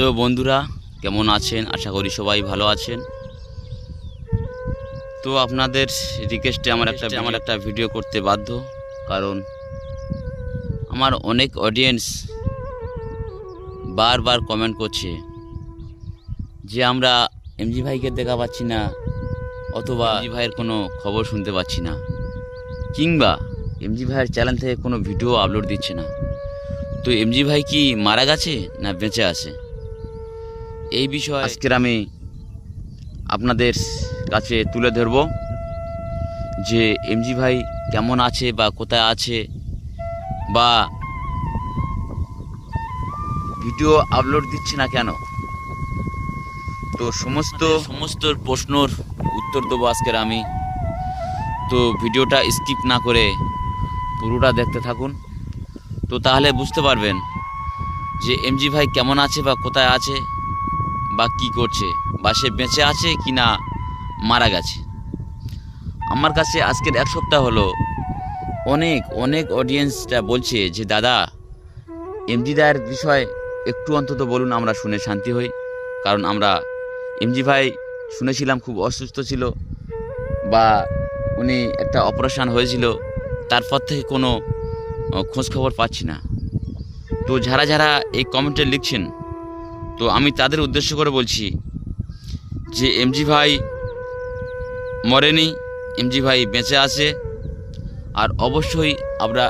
So বন্ধুরা কেমন আছেন? আশা করি সবাই ভালো আছেন। তো আপনাদের রিকোয়েস্টে আমার একটা আমার একটা ভিডিও করতে বাধ্য কারণ আমার অনেক অডিয়েন্স বারবার কমেন্ট করছে যে আমরা এমজি ভাইকে দেখা পাচ্ছি না অথবা এমজি ভাইয়ের কোনো খবর শুনতে পাচ্ছি না কিংবা এমজি ভাইয়ের চ্যানেল থেকে কোনো ভিডিও আপলোড দিচ্ছে না। তো এমজি ভাই কি মারা গেছে না বেঁচে আছে? এই বিষয়ে আজকের আমি আপনাদের কাছে তুলে ধরব যে এমজি ভাই কেমন আছে বা কোথায় আছে বা ভিডিও আপলোড দিচ্ছে না কেন? তো সমস্ত সমস্ত প্রশ্নর উত্তর দেবো আজকের আমি। তো ভিডিওটা স্কিপ না করে পুরোটা দেখতে থাকুন। তো তাহলে বুঝতে পারবেন যে এমজি ভাই কেমন আছে বা কোথায় আছে। বা কি করছে? বা সে বেঁচে আছে কি না মারা গেছে। আমার কাছে আজকের এক সপ্তাহ হলো। অনেক অনেক অডিয়েন্সটা বলছে যে দাদা এমজি দায়ের বিষয় একটু অন্তত বলুন আমরা শুনে শান্তি হই। কারণ আমরা এমজি ভাই শুনেছিলাম খুব অসুস্থ ছিল বা উনি একটা অপারেশন হয়েছিল তারপর থেকে কোনো আহ, খোঁজ খবর পাচ্ছি না। তো যারা যারা এই কমেন্টে লিখছেন তো আমি তাদের উদ্দেশ্য করে বলছি যে এমজি ভাই মরেনি এমজি ভাই বেঁচে আছে, আর অবশ্যই আমরা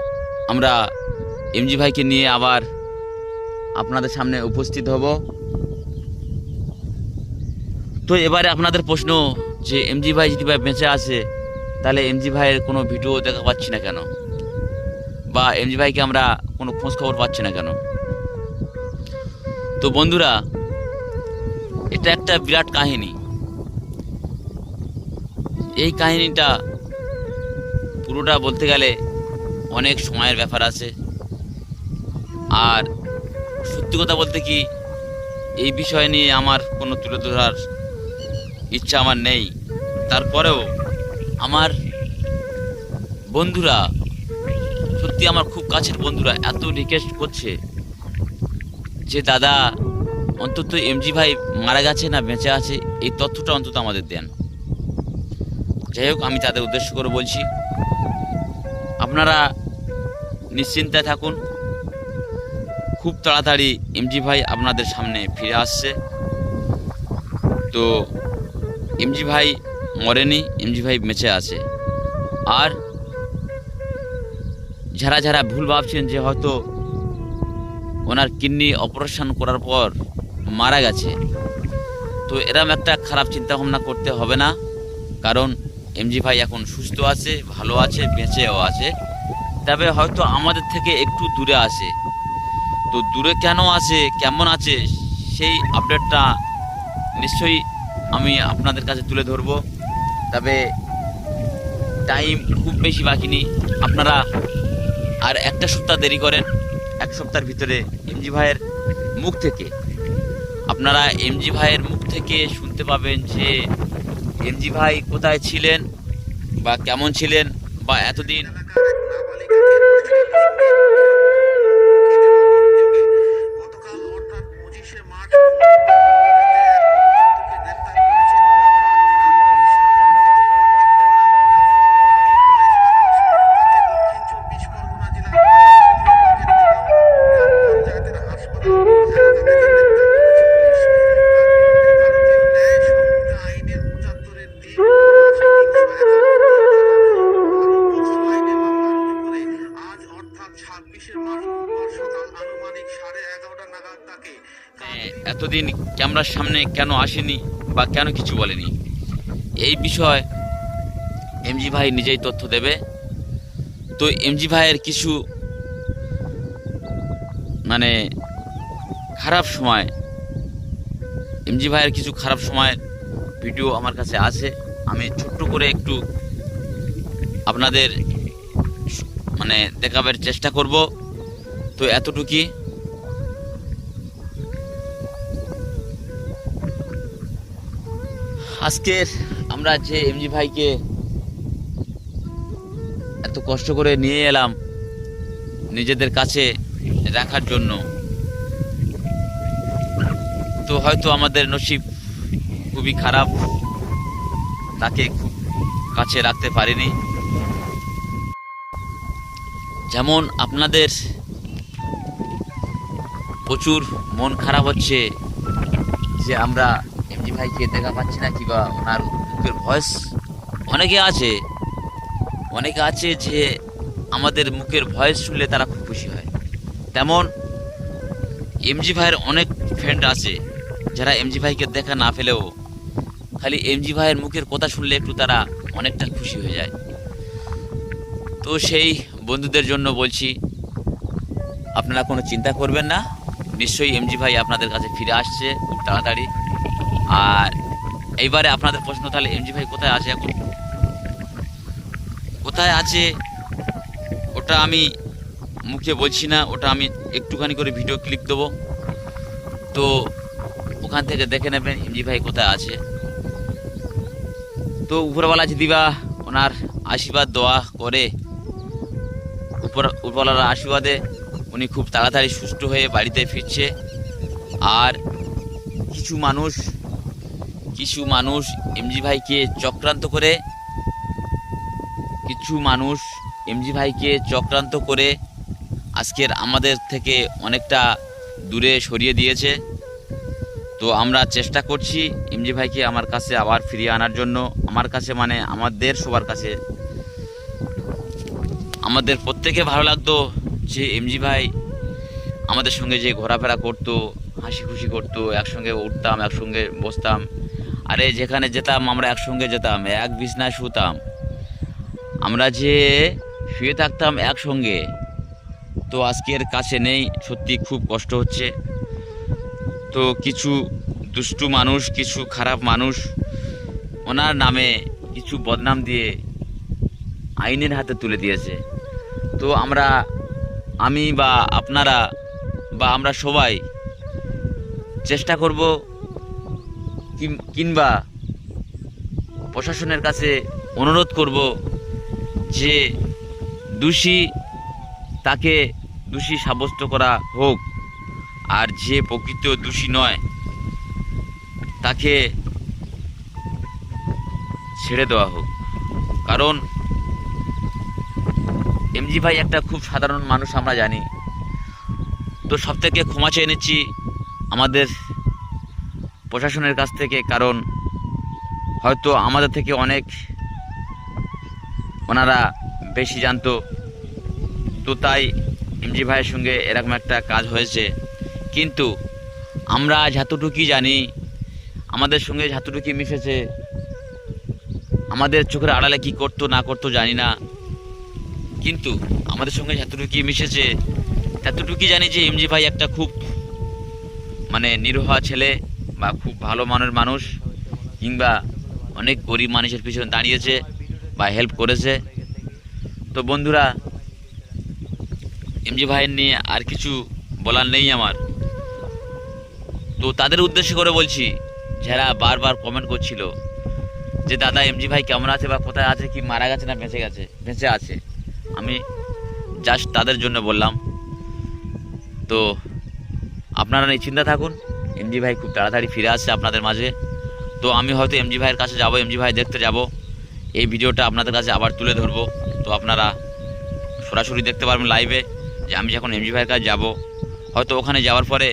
আমরা এমজি ভাইকে নিয়ে আবার আপনাদের সামনে উপস্থিত হব। তো এবারে আপনাদের প্রশ্ন যে এমজি ভাই যদি ভাই বেঁচে আছে, তাহলে এমজি ভাইয়ের কোনো ভিডিও দেখা পাচ্ছি না কেন? বা এমজি ভাইকে আমরা কোনো খোঁজ খবর পাচ্ছি না কেন? তো বন্ধুরা, এটা একটা বিরাট কাহিনী। এই কাহিনীটা পুরোটা বলতে গেলে অনেক সময়ের ব্যাপার আছে। আর সত্যি কথা বলতে কি, এই বিষয় নিয়ে আমার কোনো তুলে ধরার ইচ্ছা আমার নেই। তারপরেও আমার বন্ধুরা, সত্যি আমার খুব কাছের বন্ধুরা এত রিকোয়েস্ট করছে। যে দাদা, অন্তত এমজি ভাই মারা গেছে না বেঁচে আছে, এই তথ্যটা অন্তত আমাদের দেন। যাই হোক, আমি তাদের উদ্দেশ্য করে বলছি, আপনারা নিশ্চিন্তায় থাকুন। খুব তাড়াতাড়ি এমজি ভাই আপনাদের সামনে ফিরে আসছে। তো এমজি ভাই মরেনি এমজি ভাই বেঁচে আছে। আর যারা যারা ভুল ভাবছেন যে হয়তো ওনার কিডনি অপারেশন করার পর মারা গেছে। তো এরম একটা খারাপ চিন্তা ভাবনা করতে হবে না, কারণ এমজি ভাই এখন সুস্থ আছে, ভালো আছে, বেঁচেও আছে। তবে হয়তো আমাদের থেকে একটু দূরে আছে। তো দূরে কেন আছে, কেমন আছে, সেই আপডেটটা নিশ্চয়ই আমি আপনাদের কাছে তুলে ধরবো। তবে টাইম খুব বেশি বাকি নেই। আপনারা আর একটা সপ্তাহ দেরি করেন এক সপ্তাহের ভিতরে এমজি ভাইয়ের মুখ থেকে। আপনারা এমজি ভাইয়ের মুখ থেকে শুনতে পাবেন যে এমজি ভাই কোথায় ছিলেন, বা কেমন ছিলেন, বা এতদিন ক্যামেরার সামনে কেন আসেনি বা কেন কিছু বলেনি? এই বিষয় এমজি ভাই নিজেই তথ্য দেবে। তো এমজি ভাইয়ের কিছু মানে খারাপ সময়, এমজি ভাইয়ের কিছু খারাপ সময়ের ভিডিও আমার কাছে আছে। আমি ছোট্ট করে একটু আপনাদের মানে দেখাবার চেষ্টা করব। তো এতটুকুই। আজকের আমরা যে এমজি ভাইকে এত কষ্ট করে নিয়ে এলাম নিজেদের কাছে রাখার জন্য, তো হয়তো আমাদের নসিব খুবই খারাপ। তাকে খুব কাছে রাখতে পারিনি। যেমন আপনাদের প্রচুর মন খারাপ হচ্ছে যে আমরা ভাইকে দেখা পাচ্ছি না কিংবা ওনার মুখের ভয়েস। অনেকে আছে অনেকে আছে যে আমাদের মুখের ভয়েস শুনলে তারা খুব খুশি হয়। তেমন এমজি ভাইয়ের অনেক ফ্রেন্ড আছে, যারা এমজি ভাইকে দেখা না পেলেও খালি এমজি ভাইয়ের মুখের কথা শুনলে একটু তারা অনেকটা খুশি হয়ে যায়। তো সেই বন্ধুদের জন্য বলছি, আপনারা কোনো চিন্তা করবেন না, নিশ্চয়ই এমজি ভাই আপনাদের কাছে ফিরে আসছে, খুব তাড়াতাড়ি। আর এইবারে আপনাদের প্রশ্ন, তাহলে এমজি ভাই কোথায় আছে এখন? কোথায় আছে? ওটা আমি মুখে বলছি না, ওটা আমি একটুখানি করে ভিডিও ক্লিপ দেবো। তো ওখান থেকে দেখে নেবেন এমজি ভাই কোথায় আছে। তো উপরওয়ালা যদি বা ওনার আশীর্বাদ, দোয়া করে। উপর, উপরওয়ালার আশীর্বাদে উনি খুব তাড়াতাড়ি সুস্থ হয়ে বাড়িতে ফিরছে। আর কিছু মানুষ কিছু মানুষ এমজি ভাইকে চক্রান্ত করে, কিছু মানুষ এমজি ভাইকে চক্রান্ত করে আজকের আমাদের থেকে অনেকটা দূরে সরিয়ে দিয়েছে। তো আমরা চেষ্টা করছি এমজি ভাইকে আমার কাছে আবার ফিরিয়ে আনার জন্য। আমার কাছে মানে আমাদের সবার কাছে। আমাদের প্রত্যেকে ভালো লাগতো যে এমজি ভাই আমাদের সঙ্গে যে ঘোরাফেরা করতো, হাসি খুশি করতো, একসঙ্গে উঠতাম, একসঙ্গে বসতাম। আরে যেখানে যেতাম, আমরা একসঙ্গে যেতাম, এক বিছনায় শুতাম। আমরা যে শুয়ে থাকতাম একসঙ্গে, তো আজকের কাছে নেই, সত্যি খুব কষ্ট হচ্ছে। তো কিছু দুষ্টু মানুষ, কিছু খারাপ মানুষ, ওনার নামে কিছু বদনাম দিয়ে আইনের হাতে তুলে দিয়েছে। তো আমরা, আমি বা আপনারা, বা আমরা সবাই চেষ্টা করব কিংবা প্রশাসনের কাছে অনুরোধ করব যে দোষী তাকে দোষী সাব্যস্ত করা হোক। আর যে প্রকৃত দোষী নয়, তাকে ছেড়ে দেওয়া হোক। কারণ এমজি ভাই একটা খুব সাধারণ মানুষ আমরা জানি। তো সব থেকে ক্ষমা চেয়ে নিচ্ছি আমাদের প্রশাসনের কাছ থেকে, কারণ হয়তো আমাদের থেকে অনেক ওনারা বেশি জানতো। তো তাই এমজি ভাইয়ের সঙ্গে এরকম একটা কাজ হয়েছে। কিন্তু আমরা যতটুকুই জানি, আমাদের সঙ্গে যতটুকু মিশেছে, আমাদের চোখের আড়ালে কি করতো, না করতো জানি না। কিন্তু আমাদের সঙ্গে যতটুকু মিশেছে ততটুকুই জানি যে এমজি ভাই একটা খুব মানে নিরোহা ছেলে। বা খুব ভালো মানের মানুষ, কিংবা অনেক গরিব মানুষের পিছনে দাঁড়িয়েছে বা হেল্প করেছে। তো বন্ধুরা এমজি ভাইয়ের নিয়ে আর কিছু বলার নেই আমার। তো তাদের উদ্দেশ্য করে বলছি, যারা বারবার কমেন্ট করছিল যে, দাদা এমজি ভাই কেমন আছে বা কোথায় আছে, কি মারা গেছে না বেঁচে গেছে, বেঁচে আছে? আমি জাস্ট তাদের জন্য বললাম। তো আপনারা নিশ্চিন্তা থাকুন। এমজি ভাই খুব তাড়াতাড়ি ফিরে আসছে আপনাদের মাঝে। তো আমি হয়তো এমজি ভাইয়ের কাছে যাব এমজি ভাই দেখতে যাব। এই ভিডিওটা আপনাদের কাছে আবার তুলে ধরবো। তো আপনারা সরাসরি দেখতে পারবেন লাইভে যে আমি যখন এমজি ভাইয়ের কাছে যাব, হয়তো ওখানে যাওয়ার পরে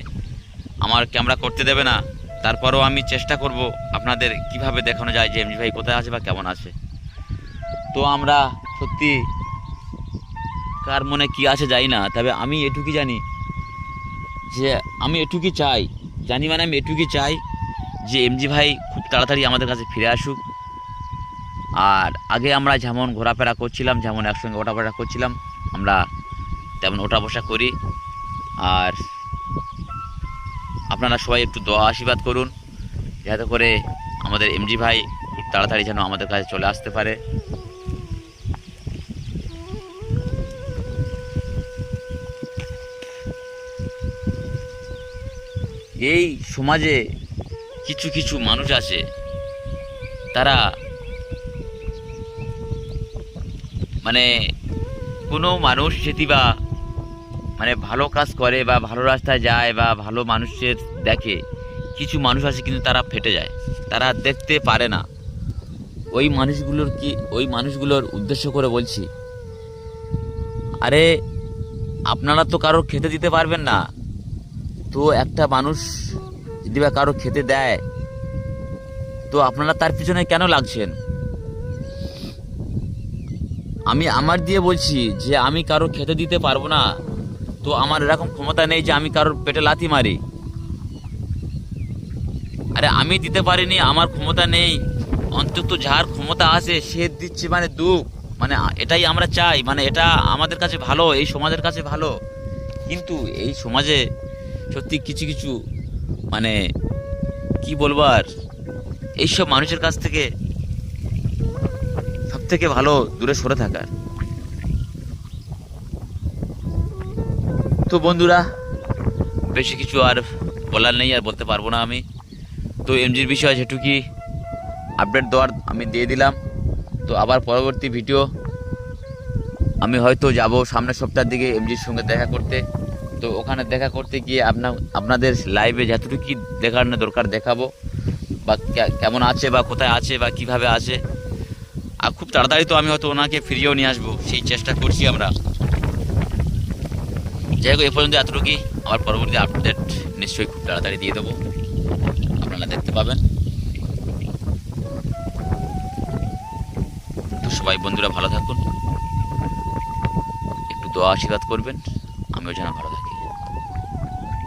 আমার ক্যামেরা করতে দেবে না। তারপরেও আমি চেষ্টা করব আপনাদের কীভাবে দেখানো যায় যে এমজি ভাই কোথায় আছে বা কেমন আছে। তো আমরা সত্যি কার মনে কি আছে জানি না, তবে আমি এটুকুই জানি যে আমি এটুকুই চাই জানি মানে আমি এটুকুই চাই যে এমজি ভাই খুব তাড়াতাড়ি আমাদের কাছে ফিরে আসুক। আর আগে আমরা যেমন ঘোরাফেরা করছিলাম, যেমন একসঙ্গে ওঠাফেরা করছিলাম, আমরা তেমন ওঠা বসা করি। আর আপনারা সবাই একটু দোয়া আশীর্বাদ করুন, যাতে করে আমাদের এমজি ভাই খুব তাড়াতাড়ি যেন আমাদের কাছে চলে আসতে পারে। এই সমাজে কিছু কিছু মানুষ আছে, তারা মানে কোনো মানুষ যদি বা মানে ভালো কাজ করে বা ভালো রাস্তায় যায় বা ভালো মানুষের দেখে, কিছু মানুষ আছে কিন্তু তারা ফেটে যায়, তারা দেখতে পারে না। ওই মানুষগুলোর কি, ওই মানুষগুলোর উদ্দেশ্য করে বলছি, আরে আপনারা তো কারোর খেতে দিতে পারবেন না তো একটা মানুষ যদি বা কারও খেতে দেয়, তো আপনারা তার পিছনে কেন লাগছেন? আমি আমার দিয়ে বলছি যে আমি কারও খেতে দিতে পারব না, তো আমার এরকম ক্ষমতা নেই যে আমি কারোর পেটে লাথি মারি। আরে আমি দিতে পারিনি, আমার ক্ষমতা নেই, অন্তত যার ক্ষমতা আছে সে দিচ্ছে মানে দুঃখ। মানে এটাই আমরা চাই মানে এটা আমাদের কাছে ভালো, এই সমাজের কাছে ভালো। কিন্তু এই সমাজে সত্যি কিছু কিছু মানে কি বলব আর, এইসব মানুষের কাছ থেকে সব থেকে ভালো দূরে সরে থাকার তো বন্ধুরা, বেশি কিছু আর বলার নেই আর বলতে পারব না আমি। তো এমজির বিষয়ে যেটুকি আপডেট দেওয়ার আমি দিয়ে দিলাম। তো আবার পরবর্তী ভিডিও আমি হয়তো যাব সামনের সপ্তাহের দিকে এমজির সঙ্গে দেখা করতে। তো ওখানে দেখা করতে গিয়ে আপনার, আপনাদের লাইভে যতটুকু দেখার না দরকার দেখাবো, বা কেমন আছে বা কোথায় আছে বা কীভাবে আছে। আর খুব তাড়াতাড়ি তো আমি হয়তো ওনাকে ফিরিয়েও নিয়ে আসব, সেই চেষ্টা করছি আমরা। যাই হোক, এ পর্যন্ত এতটুকুই। আমার পরবর্তী আপডেট নিশ্চয়ই খুব তাড়াতাড়ি দিয়ে দেবো। আপনারা দেখতে পাবেন। তো সবাই বন্ধুরা ভালো থাকুন। একটু দোয়া আশীর্বাদ করবেন। আমিও যেন ভালো থাকি।